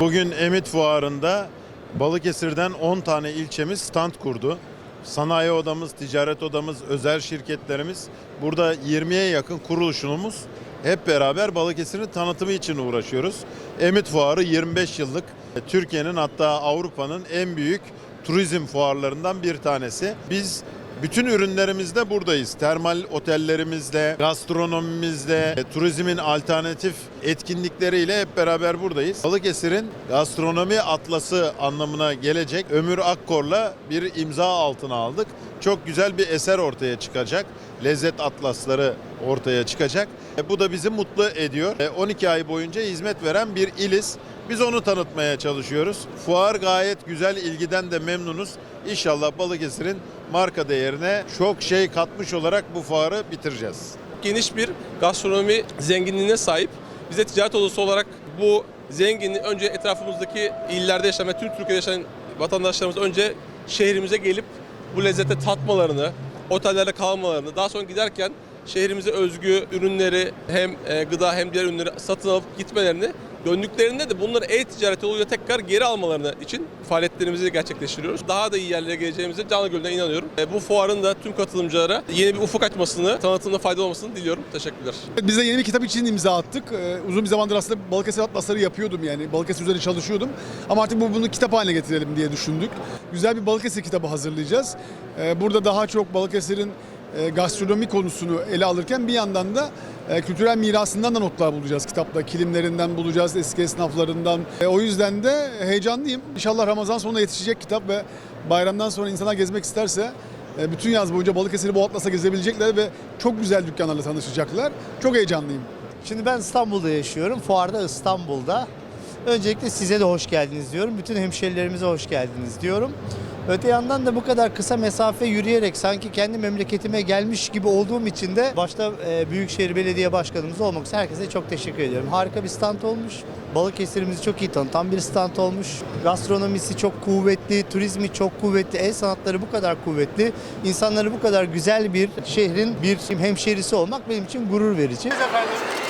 Bugün Emit Fuarı'nda Balıkesir'den 10 tane ilçemiz stand kurdu. Sanayi odamız, ticaret odamız, özel şirketlerimiz, burada 20'ye yakın kuruluşumuz hep beraber Balıkesir'in tanıtımı için uğraşıyoruz. Emit Fuarı 25 yıllık Türkiye'nin hatta Avrupa'nın en büyük turizm fuarlarından bir tanesi. Biz bütün ürünlerimizde buradayız. Termal otellerimizle, gastronomimizle, e, turizmin alternatif etkinlikleriyle hep beraber buradayız. Balıkesir'in gastronomi atlası anlamına gelecek Ömür Akkor'la bir imza altına aldık. Çok güzel bir eser ortaya çıkacak. Lezzet atlasları ortaya çıkacak. E, Bu da bizi mutlu ediyor. E, 12 ay boyunca hizmet veren bir iliz. Biz onu tanıtmaya çalışıyoruz. Fuar gayet güzel, ilgiden de memnunuz. İnşallah Balıkesir'in marka değerine çok şey katmış olarak bu fuarı bitireceğiz. geniş bir gastronomi zenginliğine sahip. Biz de ticaret odası olarak bu zenginliği önce etrafımızdaki illerde yaşayan tüm Türkiye'de yaşayan vatandaşlarımız önce şehrimize gelip bu lezzete tatmalarını, otellerde kalmalarını, daha sonra giderken şehrimize özgü ürünleri hem e, gıda hem diğer ürünleri satın alıp gitmelerini döndüklerinde de bunları e-ticaret yoluyla tekrar geri almalarını için faaliyetlerimizi gerçekleştiriyoruz. Daha da iyi yerlere geleceğimize canı gönülden inanıyorum. E, Bu fuarın da tüm katılımcılara yeni bir ufuk açmasını, tanıtımda faydalı olmasını diliyorum. Teşekkürler. Biz de yeni bir kitap için imza attık. Ee, uzun bir zamandır aslında Balıkesir Atlasları yapıyordum yani. Balıkesir üzerine çalışıyordum. Ama artık bu, bunu kitap haline getirelim diye düşündük. Güzel bir Balıkesir kitabı hazırlayacağız. Ee, burada daha çok Balıkesir'in e, gastronomi konusunu ele alırken bir yandan da e, kültürel mirasından da notlar bulacağız kitapta. Kilimlerinden bulacağız, eski esnaflarından. E, o yüzden de heyecanlıyım. İnşallah Ramazan sonuna yetişecek kitap ve bayramdan sonra insanlar gezmek isterse e, bütün yaz boyunca Balıkesir'i bu atlasla gezebilecekler ve çok güzel dükkanlarla tanışacaklar. Çok heyecanlıyım. Şimdi ben İstanbul'da yaşıyorum. Fuarda İstanbul'da. Öncelikle size de hoş geldiniz diyorum. Bütün hemşerilerimize hoş geldiniz diyorum. Öte yandan da bu kadar kısa mesafe yürüyerek sanki kendi memleketime gelmiş gibi olduğum için de başta e, Büyükşehir Belediye Başkanımız olmak üzere herkese çok teşekkür ediyorum. Harika bir stand olmuş. Balıkesir'imizi çok iyi tanıtan bir stand olmuş. Gastronomisi çok kuvvetli, turizmi çok kuvvetli, el sanatları bu kadar kuvvetli. insanları bu kadar güzel bir şehrin bir hemşerisi olmak benim için gurur verici. efendim.